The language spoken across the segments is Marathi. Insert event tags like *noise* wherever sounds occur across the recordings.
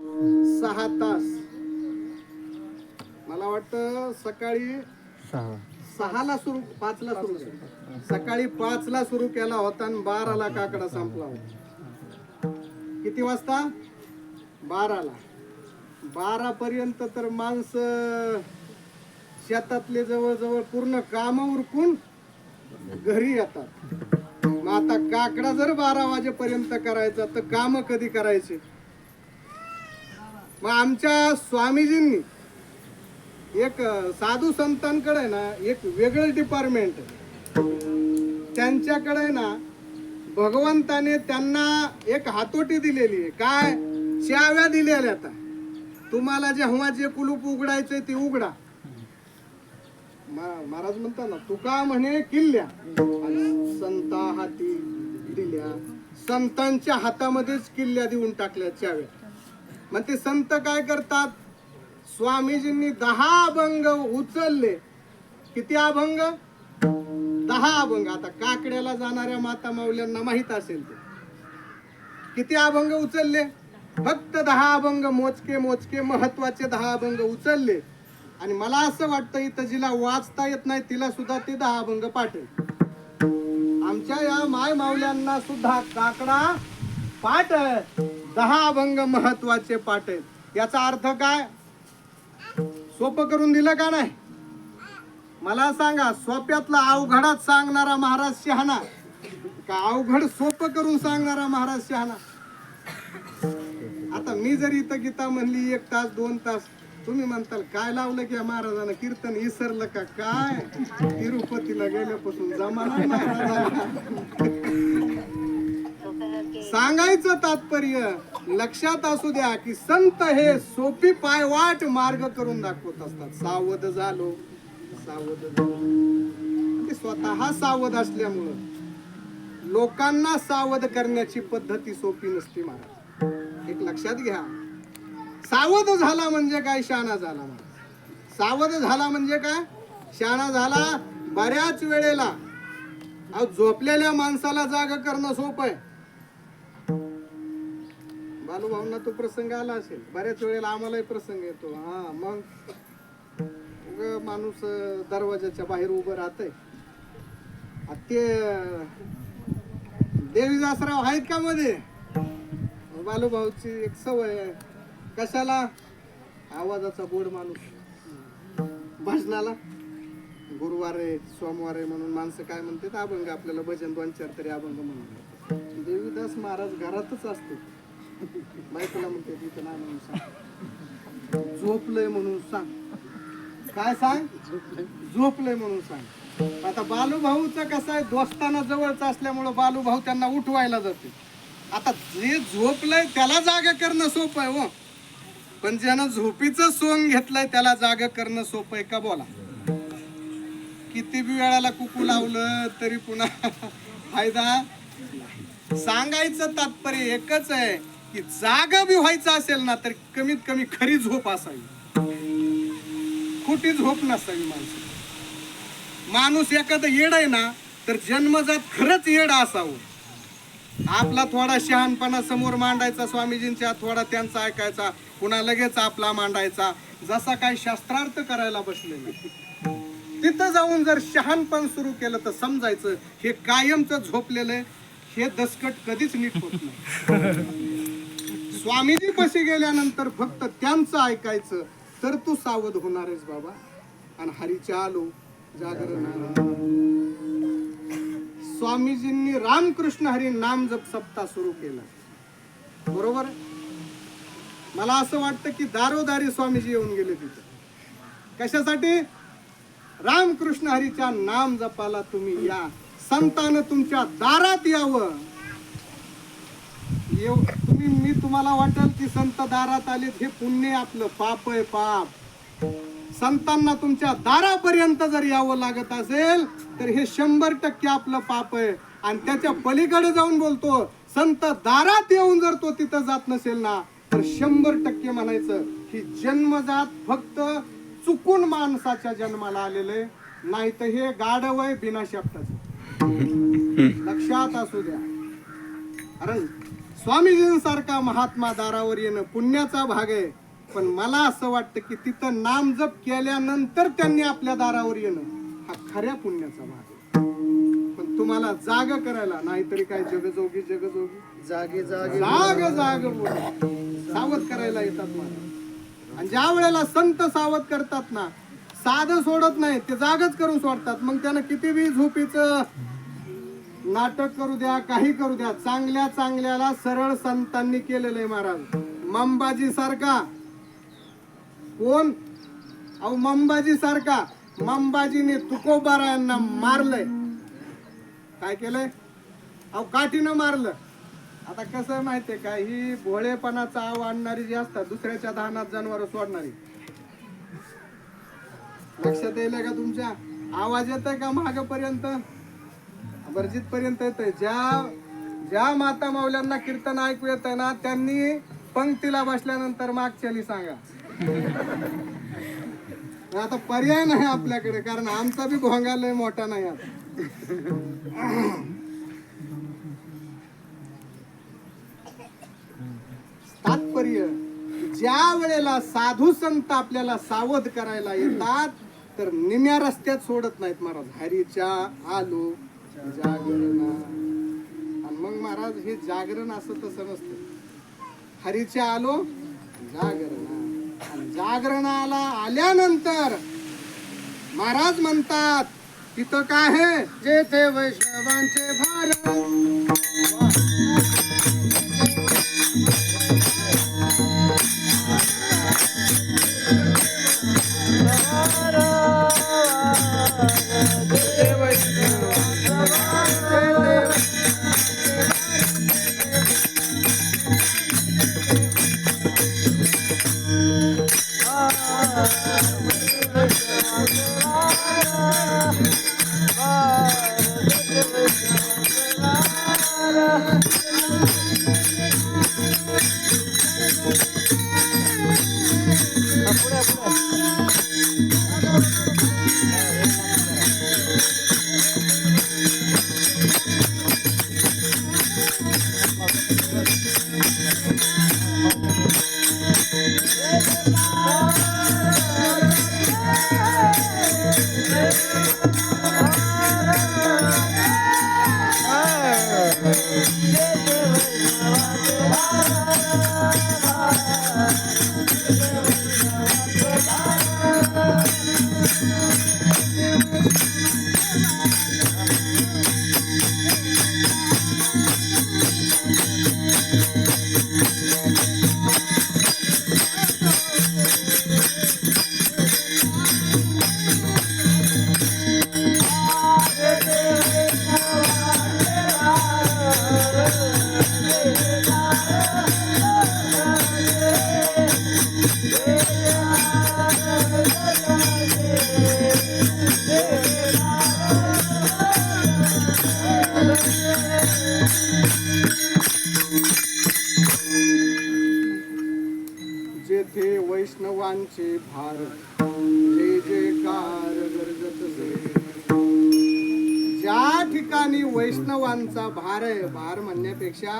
सहा तास. मला वाटतं सकाळी सहा. सहाला सुरू पाचला सुरू सकाळी पाचला सुरू केला होता आणि बाराला काकडा संपला होता. किती वाजता? बाराला. बारा पर्यंत तर माणसं शेतातले जवळजवळ पूर्ण काम उरकून घरी येतात. मग आता काकडा जर बारा वाजेपर्यंत करायचा तर काम कधी करायचे? मग आमच्या स्वामीजींनी एक साधू संतांकडे ना एक वेगळं डिपार्टमेंट त्यांच्याकडे ना भगवंताने त्यांना एक हातोटी दिलेली आहे. काय? चाव्या दिलेल्या आता तुम्हाला जेव्हा जे कुलूप उघडायचे ते उघडा. महाराज म्हणता ना तुका म्हणे किल्ल्या. आणि संता हाती दिल्या. संतांच्या हातामध्येच किल्ल्या देऊन टाकल्या चाव्या. मग ते संत काय करतात? स्वामीजींनी दहा अभंग उचलले. किती अभंग? दहा अभंग. आता काकड्याला जाणाऱ्या माता माऊल्यांना माहीत असेल ते. किती अभंग उचलले? फक्त दहा अभंग मोजके मोजके महत्त्वाचे दहा अभंग उचलले. आणि मला असं वाटतं इथं जिला वाचता येत नाही तिला सुद्धा ते दहा अभंग पाठेल. आमच्या या माय माऊल्यांना सुद्धा काकडा पाठ दहा अभंग महत्त्वाचे पाठ आहेत. याचा अर्थ काय? सोपं करून दिलं का नाही? मला सांगा सोप्यातला अवघडात सांगणारा महाराज शहाणा. का अवघड सोपं करून सांगणारा महाराज शहाणा? आता मी जर इथं गीता म्हणली एक तास दोन तास तुम्ही म्हणताल काय लावलं की महाराजानं? कीर्तन विसरलं का? काय? तिरुपतीला गेल्यापासून जमाना महाराजांना. सांगायचं तात्पर्य लक्षात असू द्या की संत हे सोपी पायवाट मार्ग करून दाखवत असतात. सावध झालो सावध झालो. ते स्वतः सावध असल्यामुळं लोकांना सावध करण्याची पद्धती सोपी नसते महाराज. एक लक्षात घ्या. सावध झाला म्हणजे काय? शाणा झाला महाराज सावध झाला म्हणजे काय? शाणा झाला बऱ्याच वेळेला. अहो झोपलेल्या माणसाला जाग करणं सोपं आहे. बालूभाऊंना तो प्रसंग आला असेल. बऱ्याच वेळेला आम्हालाही प्रसंग येतो. हा मग उग माणूस दरवाजाच्या बाहेर उभं राहतय. ते देवीदासराव आहेत का मध्ये? बालूभाऊची एक सवय आहे. कशाला? आवाजाचा गोड माणूस. भजनाला. गुरुवार आहे सोमवार आहे म्हणून माणसं काय म्हणतात? अभंग आपल्याला भजन दोन चार तरी अभंग म्हणून देवीदास महाराज घरातच असते बायकोला म्हणते तिथं नाही म्हणून सांग. झोपलंय म्हणून सांग. काय सांग? झोपलंय म्हणून सांग. आता बालूभाऊचं कसं आहे दोस्ताना जवळच असल्यामुळं बालूभाऊ त्यांना उठवायला जाते. आता जे झोपलंय त्याला जागा करणं सोपं आहे हो. पण ज्यानं झोपीचं सोंग घेतलंय त्याला जागा करणं सोपं आहे का बोला? किती बी वेळाला कुकू लावलं तरी पुन्हा *laughs* फायदा? सांगायचं तात्पर्य एकच आहे की जागा बी व्हायचं असेल ना तर कमीत कमी खरी झोप असावी. खोटी झोप नसावी माणसं माणूस एखादं येड आहे ना तर जन्मजात खरंच येड असावं. आपला थोडा शहाणपणा समोर मांडायचा स्वामीजींच्या थोडा त्यांचा ऐकायचा पुन्हा लगेच आपला मांडायचा जसा काय शास्त्रार्थ करायला बसलेला तिथं जाऊन जर शहाणपण सुरू केलं तर समजायचं हे कायमचं झोपलेलं हे दसकट कधीच नीट होत नाही. स्वामीजी पशी गेल्यानंतर फक्त त्यांचं ऐकायचं तर तू सावध होणार आहेस बाबा. आणि हरीच्या आलो जागरण स्वामीजींनी रामकृष्ण हरी नाम जप सप्ताह सुरू केला. बरोबर? मला असं वाटतं की दारोदारी स्वामीजी येऊन गेले तिथे. कशासाठी? रामकृष्ण हरीच्या नाम जपाला तुम्ही या. संतानं तुमच्या दारात यावं. येऊ तुम्ही मी तुम्हाला वाटल की संत दारात आलेत हे पुण्य आपलं. पाप आहे पाप. संतांना तुमच्या दारापर्यंत जर यावं लागत असेल तर हे शंभर टक्के आपलं पाप आहे. आणि त्याच्या पलीकडे जाऊन बोलतो संत दारात येऊन जर तो तिथं जात नसेल ना तर शंभर टक्के म्हणायचं की जन्मजात फक्त चुकून माणसाच्या जन्माला आलेले नाही तर हे गाढव आहे बिना शब्दाचं. लक्षात असू द्या. कारण स्वामीजींसारखा महात्मा दारावर येणं पुण्याचा भाग आहे. पण मला असं वाटतं की तिथं नाम जप केल्यानंतर त्यांनी आपल्या दारावर येणं हा खऱ्या पुण्याचा भाग आहे. पण तुम्हाला जाग करायला नाहीतरी काय जगजोगी जगजोगी? जागे जागे. जाग जाग बोल. सावध करायला येतात मला आणि ज्या वेळेला संत सावध करतात ना साधं सोडत नाही ते जागच करून सोडतात. मग त्यानं किती बी झोपीचं नाटक करू द्या काही करू द्या. चांगल्या चांगल्याला सरळ संतांनी केलेलं आहे महाराज. मंबाजी सारखा. कोण? अहो मंबाजी सारखा. मंबाजीने तुकोबारायांना मारलंय. काय केलंय? अहो काठीनं मारलं. आता कसं आहे माहितीये का? ही भोळेपणाचा आव आणणारी जी असतात दुसऱ्याच्या धानात जनावर सोडणारी. लक्षात येईल का तुमच्या? आवाज येत आहे का मागपर्यंत? वर्जित पर्यंत येत ज्या ज्या माता माऊल्यांना कीर्तन ऐकू येत आहे ना त्यांनी पंक्तीला बसल्यानंतर मागच्याली सांगा. *laughs* आता पर्याय नाही आपल्याकडे कारण आमचा बी भोंगा लय मोठा नाही आता. तात्पर्य ज्या वेळेला साधू संत आपल्याला सावध करायला येतात तर निम्या रस्त्यात सोडत नाहीत महाराज. हरीच्या आलो जागरण. आणि मग महाराज हे जागरण असं तसं नसतं. हरीचे आलो जागरण. जागरणाला आल्यानंतर महाराज म्हणतात तिथं काय आहे? जेथे वैष्णवांचे भार. Yeah. आमचे भार जय जयकार गरजत ज्या ठिकाणी वैष्णवांचा भार आहे भार म्हणण्यापेक्षा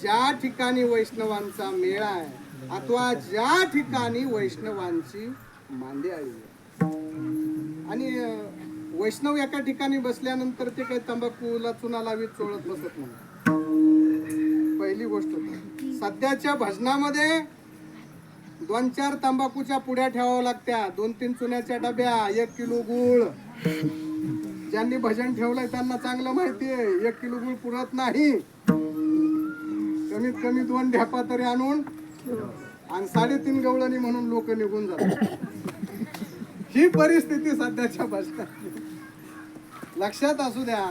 ज्या ठिकाणी वैष्णवांचा मेळा आहे अथवा ज्या ठिकाणी वैष्णवांची मांदे आली आहे. आणि वैष्णव एका ठिकाणी बसल्यानंतर ते काही तंबाखूला चुना लावीत चोळत बसत नाही पहिली गोष्ट सध्याच्या भजनामध्ये दोन चार तंबाखूच्या पुड्या ठेवाव्या लागत्या. दोन तीन चुन्याच्या डब्या एक किलो गुळ. ज्यांनी भजन ठेवलंय त्यांना चांगलं माहितीये. एक किलो गुळ पुरत नाही. कमीत कमी दोन ढ्यापा तरी आणून आणि साडेतीन गवळणी म्हणून लोक निघून जातात. ही परिस्थिती सध्याच्या भजनात लक्षात असू द्या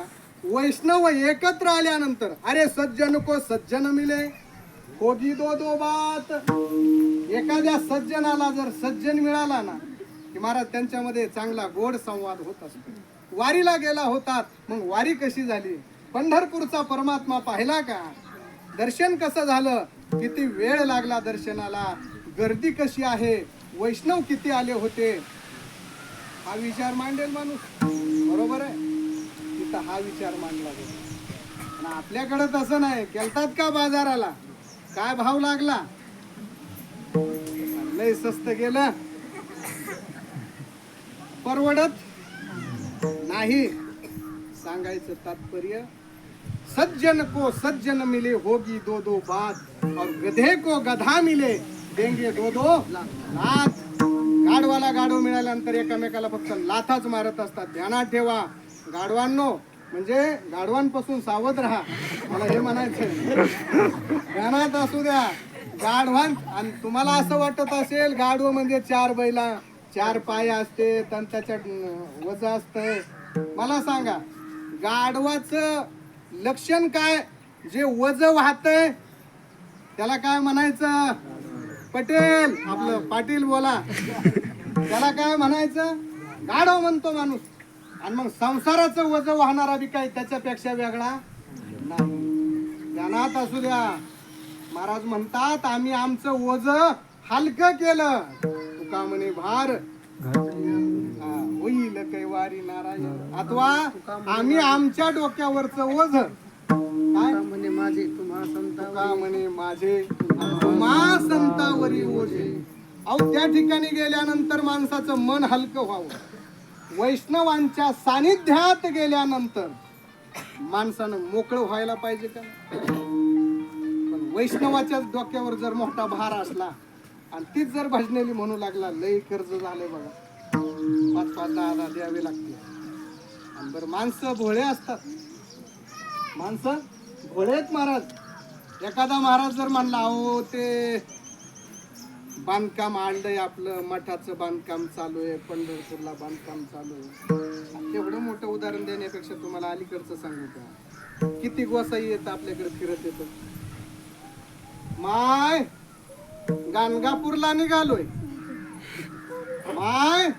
वैष्णव एकत्र आल्यानंतर अरे सज्जन को सज्जन मिले होगी दो दो बात. एखाद्या सज्जनाला जर सज्जन मिळाला ना की महाराज त्यांच्यामध्ये चांगला गोड संवाद होत असतो. वारीला गेला होतात मग वारी कशी झाली? पंढरपूरचा परमात्मा पाहिला का? दर्शन कसं झालं? किती वेळ लागला दर्शनाला? गर्दी कशी आहे? वैष्णव किती आले होते? हा विचार मांडेल माणूस. बरोबर आहे? तिथं हा विचार मांडला गेला. आपल्याकडं तसं नाही. केलतात का बाजाराला? काय भाव लागला? लय स्वस्त गेलं. परवडत नाही. सांगायचं तात्पर्य सज्जन को सज्जन मिले होगी दो दो बात. और गधे को गधा मिले देंगे दो दो लात. गाढवाला गाढव मिळाल्यानंतर एकामेकाला फक्त लाथाच मारत असतात. ध्यानात ठेवा. गाढवांनो म्हणजे गाढवांपासून सावध राहा. मला हे म्हणायचं ध्यानात असू द्या. गाढवान आणि तुम्हाला असं वाटत असेल गाढव म्हणजे चार बैला चार पाय असते आणि त्याच्यात वज असत मला सांगा गाढवाचं लक्षण काय? जे वज वाहतय त्याला काय म्हणायचं? पटेल आपलं पाटील बोला. त्याला काय म्हणायचं? गाढव म्हणतो माणूस. आणि मग संसाराचं वज वाहणारा बी काही त्याच्यापेक्षा वेगळा नाही. ज्ञानात असू द्या. महाराज म्हणतात आम्ही आमचं वज हलकं केलं. तुका म्हणे भार. हा, होईल कैवारी नारायण. अथवा आम्ही आमच्या डोक्यावरचं वज काय? म्हणे माझे तुम्हा संता तुका म्हणे माझे तुम्हा संतावरी ओझे. अहो त्या ठिकाणी गेल्यानंतर माणसाचं मन हलकं व्हावं. वैष्णवांच्या सानिध्यात गेल्यानंतर माणसानं मोकळं व्हायला पाहिजे का? वैष्णवाच्या वैष्णवाच्याच डोक्यावर जर मोठा भार असला आणि तीच जर भजनेली म्हणू लागला लय कर्ज झाले बघा. पाच पाच दहा दहा द्यावे लागते आणि बरं माणसं भोळे असतात. माणसं भोळे आहेत महाराज. एखादा महाराज जर म्हणला अहो ते बांधकाम आणलंय आपलं मठाचं बांधकाम चालू आहे पंढरपूरला बांधकाम चालू आहे. आणि तेवढं मोठं उदाहरण देण्यापेक्षा तुम्हाला अलीकडचं सांगू का? किती गोसाई येत आपल्याकडे फिरत येतं माय गाणगापूरला निघालोय. माय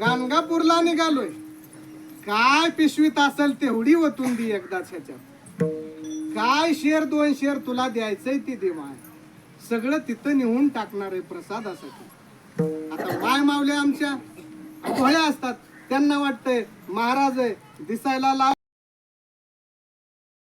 गाणगापूरला निघालोय. काय पिशवीत असेल तेवढी ओतून दी एकदाच ह्याच्यात. काय शेर दोन शेर तुला द्यायचंय ते दे माय. सगळं तिथं नेऊन टाकणार आहे प्रसादासाठी. आता माय मावल्या आमच्या भोळ्या असतात. त्यांना वाटतंय महाराज आहे दिसायला लाव